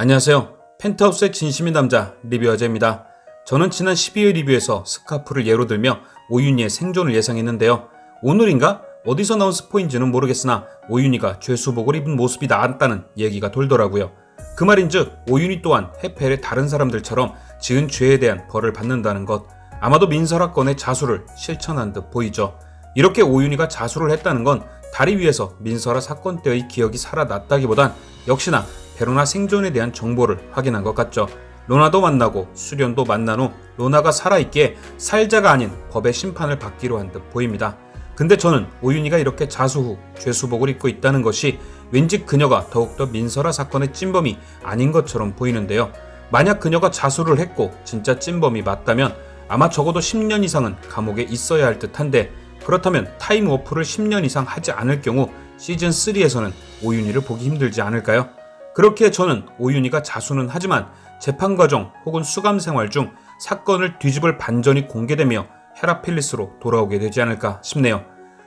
안녕하세요. 펜트하우스의 진심인 남자 리뷰어제입니다. 저는 지난 12회 리뷰에서 스카프를 예로 들며 오윤희의 생존을 예상했는데요. 오늘인가? 어디서 나온 스포인지는 모르겠으나 오윤희가 죄수복을 입은 모습이 나왔다는 얘기가 돌더라고요. 그 말인즉 오윤희 또한 해펠의 다른 사람들처럼 지은 죄에 대한 벌을 받는다는 것. 아마도 민설아 건의 자수를 실천한 듯 보이죠. 이렇게 오윤희가 자수를 했다는 건 다리 위에서 민설아 사건 때의 기억이 살아났다기보단 역시나 베로나 생존에 대한 정보를 확인한 것 같죠. 로나도 만나고 수련도 만난 후 로나가 살아있기에 살자가 아닌 법의 심판을 받기로 한 듯 보입니다. 근데 저는 오윤희가 이렇게 자수 후 죄수복을 입고 있다는 것이 왠지 그녀가 더욱더 민설아 사건의 찐범이 아닌 것처럼 보이는데요. 만약 그녀가 자수를 했고 진짜 찐범이 맞다면 아마 적어도 10년 이상은 감옥에 있어야 할 듯한데 그렇다면 타임워프를 10년 이상 하지 않을 경우 시즌 3에서는 오윤희를 보기 힘들지 않을까요? 그렇게 저는 오윤희가 자수는 하지만 재판 과정 혹은 수감 생활 중 사건을 뒤집을 반전이 공개되며 헤라필리스로 돌아오게 되지 않을까 싶네요.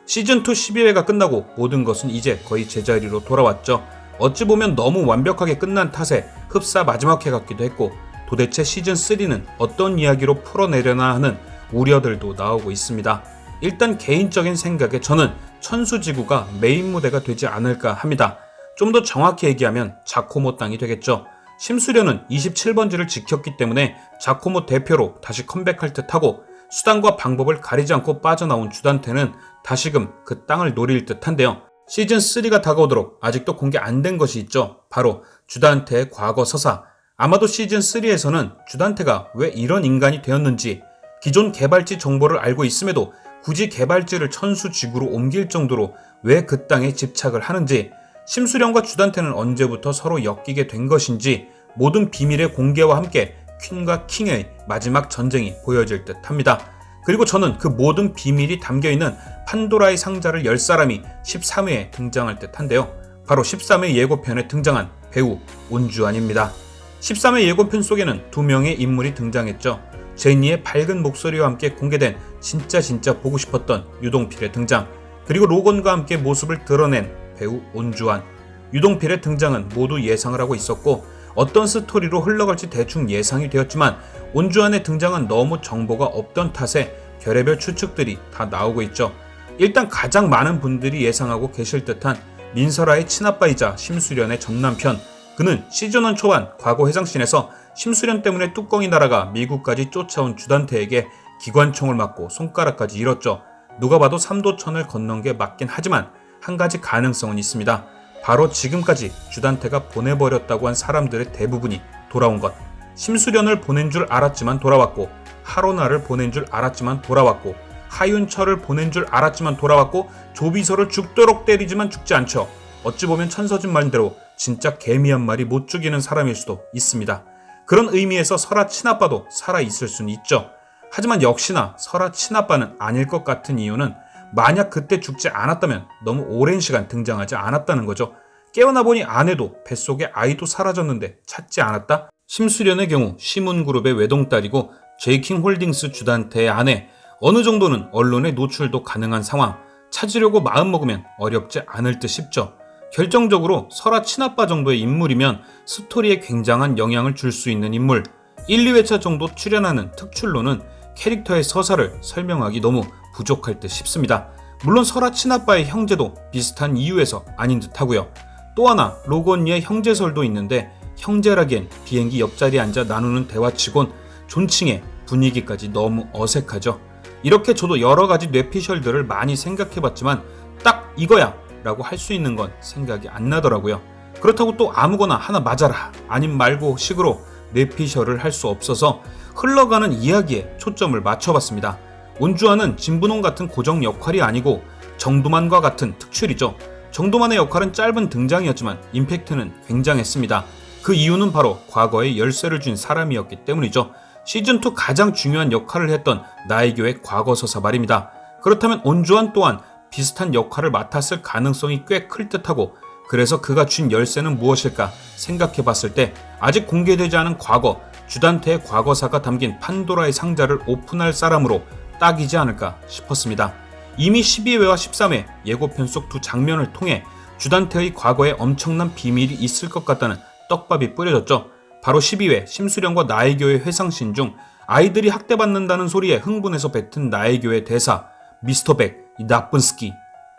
시즌2 12회가 끝나고 모든 것은 이제 거의 제자리로 돌아왔죠. 어찌 보면 너무 완벽하게 끝난 탓에 흡사 마지막 회 같기도 했고 도대체 시즌3는 어떤 이야기로 풀어내려나 하는 우려들도 나오고 있습니다. 일단 개인적인 생각에 저는 천수지구가 메인 무대가 되지 않을까 합니다. 좀 더 정확히 얘기하면 자코모 땅이 되겠죠. 심수련은 27번지를 지켰기 때문에 자코모 대표로 다시 컴백할 듯하고 수단과 방법을 가리지 않고 빠져나온 주단태는 다시금 그 땅을 노릴 듯한데요. 시즌 3가 다가오도록 아직도 공개 안 된 것이 있죠. 바로 주단태의 과거 서사. 아마도 시즌 3에서는 주단태가 왜 이런 인간이 되었는지 기존 개발지 정보를 알고 있음에도 굳이 개발지를 천수지구로 옮길 정도로 왜 그 땅에 집착을 하는지 심수령과 주단태는 언제부터 서로 엮이게 된 것인지 모든 비밀의 공개와 함께 퀸과 킹의 마지막 전쟁이 보여질 듯 합니다. 그리고 저는 그 모든 비밀이 담겨있는 판도라의 상자를 열 사람이 13회에 등장할 듯 한데요. 바로 13회 예고편에 등장한 배우 온주환입니다. 13회 예고편 속에는 두 명의 인물이 등장했죠. 제니의 밝은 목소리와 함께 공개된 진짜 진짜 보고 싶었던 유동필의 등장, 그리고 로건과 함께 모습을 드러낸 배우 온주환. 유동필의 등장은 모두 예상을 하고 있었고 어떤 스토리로 흘러갈지 대충 예상이 되었지만 온주환의 등장은 너무 정보가 없던 탓에 별의별 추측들이 다 나오고 있죠. 일단 가장 많은 분들이 예상하고 계실 듯한 민설아의 친아빠이자 심수련의 전남편. 그는 시즌1 초반 과거 회상씬에서 심수련 때문에 뚜껑이 날아가 미국까지 쫓아온 주단태에게 기관총을 맞고 손가락까지 잃었죠. 누가 봐도 삼도천을 건넌 게 맞긴 하지만 한 가지 가능성은 있습니다. 바로 지금까지 주단태가 보내버렸다고 한 사람들의 대부분이 돌아온 것. 심수련을 보낸 줄 알았지만 돌아왔고, 하로나를 보낸 줄 알았지만 돌아왔고, 하윤철을 보낸 줄 알았지만 돌아왔고, 조비서를 죽도록 때리지만 죽지 않죠. 어찌 보면 천서진 말대로 진짜 개미 한 마리 못 죽이는 사람일 수도 있습니다. 그런 의미에서 설아 친아빠도 살아있을 수는 있죠. 하지만 역시나 설아 친아빠는 아닐 것 같은 이유는 만약 그때 죽지 않았다면 너무 오랜 시간 등장하지 않았다는 거죠. 깨어나 보니 아내도 뱃속에 아이도 사라졌는데 찾지 않았다? 심수련의 경우 시문그룹의 외동딸이고 제이킹 홀딩스 주단태의 아내 어느 정도는 언론에 노출도 가능한 상황 찾으려고 마음먹으면 어렵지 않을 듯 싶죠. 결정적으로 설아 친아빠 정도의 인물이면 스토리에 굉장한 영향을 줄 수 있는 인물 1, 2회차 정도 출연하는 특출로는 캐릭터의 서사를 설명하기 너무 부족할 듯 싶습니다. 물론 설아 친아빠의 형제도 비슷한 이유에서 아닌 듯 하고요. 또 하나 로건니의 형제설도 있는데 형제라기엔 비행기 옆자리에 앉아 나누는 대화치곤 존칭의 분위기까지 너무 어색하죠. 이렇게 저도 여러 가지 뇌피셜들을 많이 생각해봤지만 딱 이거야 라고 할 수 있는 건 생각이 안 나더라고요. 그렇다고 또 아무거나 하나 맞아라 아님 말고 식으로 뇌피셜을 할 수 없어서 흘러가는 이야기에 초점을 맞춰봤습니다. 온주환은 진분홍 같은 고정 역할이 아니고 정도만과 같은 특출이죠. 정도만의 역할은 짧은 등장이었지만 임팩트는 굉장했습니다. 그 이유는 바로 과거에 열쇠를 준 사람이었기 때문이죠. 시즌2 가장 중요한 역할을 했던 나의 교회 과거서사 말입니다. 그렇다면 온주환 또한 비슷한 역할을 맡았을 가능성이 꽤 클 듯하고 그래서 그가 쥔 열쇠는 무엇일까 생각해 봤을 때 아직 공개되지 않은 과거, 주단태의 과거사가 담긴 판도라의 상자를 오픈할 사람으로 딱이지 않을까 싶었습니다. 이미 12회와 13회 예고편 속 두 장면을 통해 주단태의 과거에 엄청난 비밀이 있을 것 같다는 떡밥이 뿌려졌죠. 바로 12회 심수련과 나의 교회 회상신 중 아이들이 학대받는다는 소리에 흥분해서 뱉은 나의 교회 대사 미스터 백, 이 나쁜 스키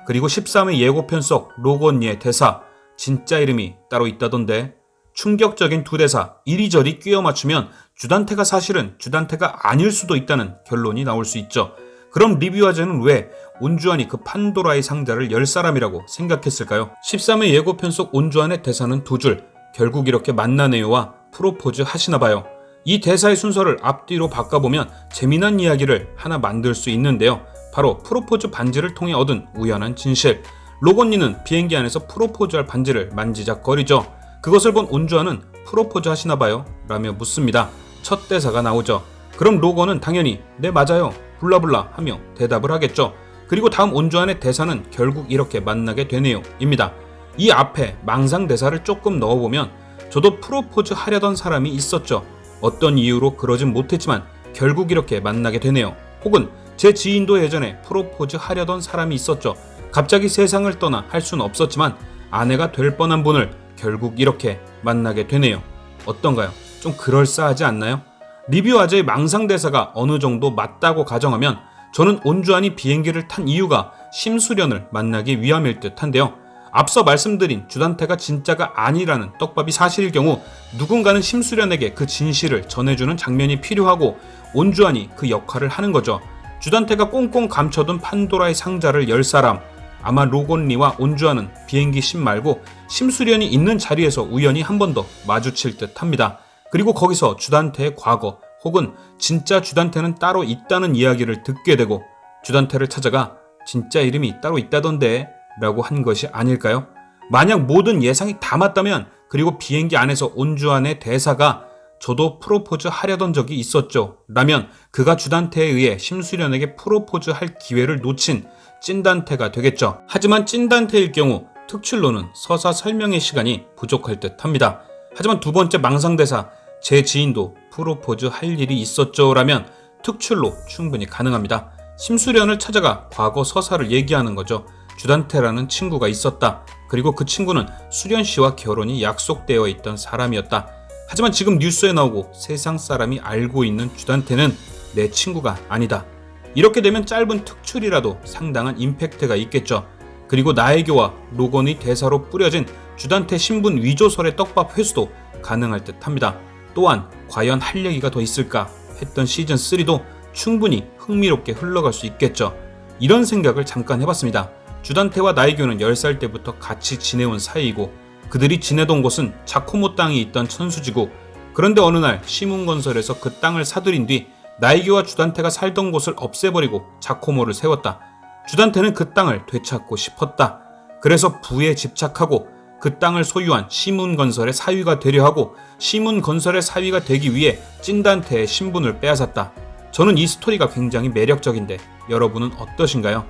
그리고 13회 예고편 속 로건니의 대사 진짜 이름이 따로 있다던데 충격적인 두 대사 이리저리 끼워 맞추면 주단태가 사실은 주단태가 아닐 수도 있다는 결론이 나올 수 있죠. 그럼 리뷰하자는 왜 온주환이 그 판도라의 상자를 열 사람이라고 생각했을까요? 13회 예고편 속 온주환의 대사는 두 줄, 결국 이렇게 만나네요와 프로포즈 하시나봐요. 이 대사의 순서를 앞뒤로 바꿔보면 재미난 이야기를 하나 만들 수 있는데요. 바로 프로포즈 반지를 통해 얻은 우연한 진실. 로건니는 비행기 안에서 프로포즈할 반지를 만지작거리죠. 그것을 본 온주환은 프로포즈 하시나 봐요? 라며 묻습니다. 첫 대사가 나오죠. 그럼 로건은 당연히 네 맞아요 블라블라 하며 대답을 하겠죠. 그리고 다음 온주환의 대사는 결국 이렇게 만나게 되네요 입니다. 이 앞에 망상 대사를 조금 넣어보면 저도 프로포즈 하려던 사람이 있었죠. 어떤 이유로 그러진 못했지만 결국 이렇게 만나게 되네요. 혹은 제 지인도 예전에 프로포즈 하려던 사람이 있었죠. 갑자기 세상을 떠나 할 수는 없었지만 아내가 될 뻔한 분을 결국 이렇게 만나게 되네요. 어떤가요? 좀 그럴싸하지 않나요? 리뷰 아재의 망상 대사가 어느 정도 맞다고 가정하면 저는 온주환이 비행기를 탄 이유가 심수련을 만나기 위함일 듯 한데요. 앞서 말씀드린 주단태가 진짜가 아니라는 떡밥이 사실일 경우 누군가는 심수련에게 그 진실을 전해주는 장면이 필요하고 온주환이 그 역할을 하는 거죠. 주단태가 꽁꽁 감춰둔 판도라의 상자를 열 사람 아마 로곤리와 온주환은 비행기 심 말고 심수련이 있는 자리에서 우연히 한 번 더 마주칠 듯 합니다. 그리고 거기서 주단태의 과거 혹은 진짜 주단태는 따로 있다는 이야기를 듣게 되고 주단태를 찾아가 진짜 이름이 따로 있다던데 라고 한 것이 아닐까요? 만약 모든 예상이 다 맞다면 그리고 비행기 안에서 온주환의 대사가 저도 프로포즈 하려던 적이 있었죠. 라면 그가 주단태에 의해 심수련에게 프로포즈 할 기회를 놓친 찐단태가 되겠죠. 하지만 찐단태일 경우 특출로는 서사 설명의 시간이 부족할 듯 합니다. 하지만 두 번째 망상대사 제 지인도 프로포즈 할 일이 있었죠 라면 특출로 충분히 가능합니다. 심수련을 찾아가 과거 서사를 얘기하는 거죠. 주단태라는 친구가 있었다. 그리고 그 친구는 수련 씨와 결혼이 약속되어 있던 사람이었다. 하지만 지금 뉴스에 나오고 세상 사람이 알고 있는 주단태는 내 친구가 아니다. 이렇게 되면 짧은 특출이라도 상당한 임팩트가 있겠죠. 그리고 나의교와 로건의 대사로 뿌려진 주단태 신분 위조설의 떡밥 회수도 가능할 듯 합니다. 또한 과연 할 얘기가 더 있을까 했던 시즌 3도 충분히 흥미롭게 흘러갈 수 있겠죠. 이런 생각을 잠깐 해봤습니다. 주단태와 나이교는 10살 때부터 같이 지내온 사이이고 그들이 지내던 곳은 자코모 땅이 있던 천수지고 그런데 어느 날 시문건설에서 그 땅을 사들인 뒤 나이교와 주단태가 살던 곳을 없애버리고 자코모를 세웠다. 주단태는 그 땅을 되찾고 싶었다. 그래서 부에 집착하고 그 땅을 소유한 시문건설의 사위가 되려 하고 시문건설의 사위가 되기 위해 찐단태의 신분을 빼앗았다. 저는 이 스토리가 굉장히 매력적인데 여러분은 어떠신가요?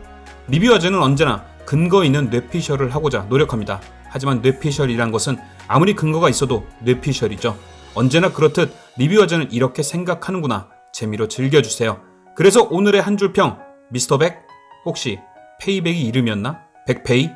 리뷰어즈는 언제나 근거 있는 뇌피셜을 하고자 노력합니다. 하지만 뇌피셜이란 것은 아무리 근거가 있어도 뇌피셜이죠. 언제나 그렇듯 리뷰어즈는 이렇게 생각하는구나 재미로 즐겨주세요. 그래서 오늘의 한 줄평 미스터 백 혹시 페이백이 이름이었나? 백페이?